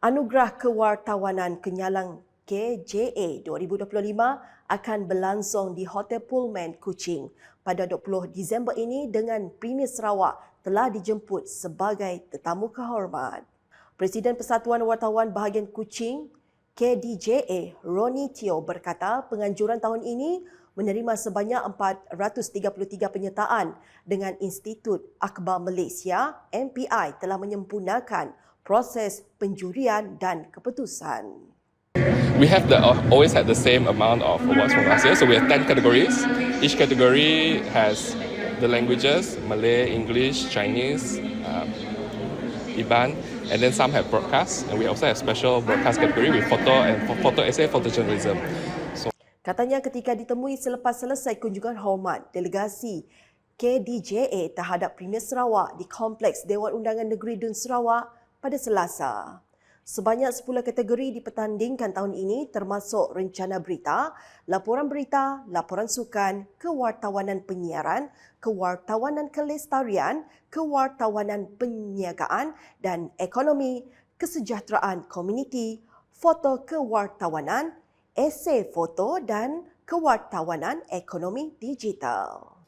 Anugerah Kewartawanan Kenyalang KJA 2025 akan berlangsung di Hotel Pullman Kuching pada 20 Disember ini dengan Premier Sarawak telah dijemput sebagai tetamu kehormat. Presiden Persatuan Wartawan Bahagian Kuching KDJA Roni Teo berkata penganjuran tahun ini menerima sebanyak 433 penyertaan dengan Institut Akhbar Malaysia MPI telah menyempurnakan proses penjurian dan keputusan. We have the, always had the same amount of awards from last year. So we have 10 categories. Each category has the languages Malay, English, Chinese, um, Iban, and then some have broadcast. And we also have special broadcast category with photo and photo essay, photojournalism. So Katanya ketika ditemui selepas selesai kunjungan hormat delegasi KDJA terhadap Premier Sarawak di Kompleks Dewan Undangan Negeri Dun Sarawak pada Selasa. Sebanyak 10 kategori dipertandingkan tahun ini termasuk rencana berita, laporan berita, laporan sukan, kewartawanan penyiaran, kewartawanan kelestarian, kewartawanan penniagaan dan ekonomi, kesejahteraan komuniti, foto kewartawanan, esei foto dan kewartawanan ekonomi digital.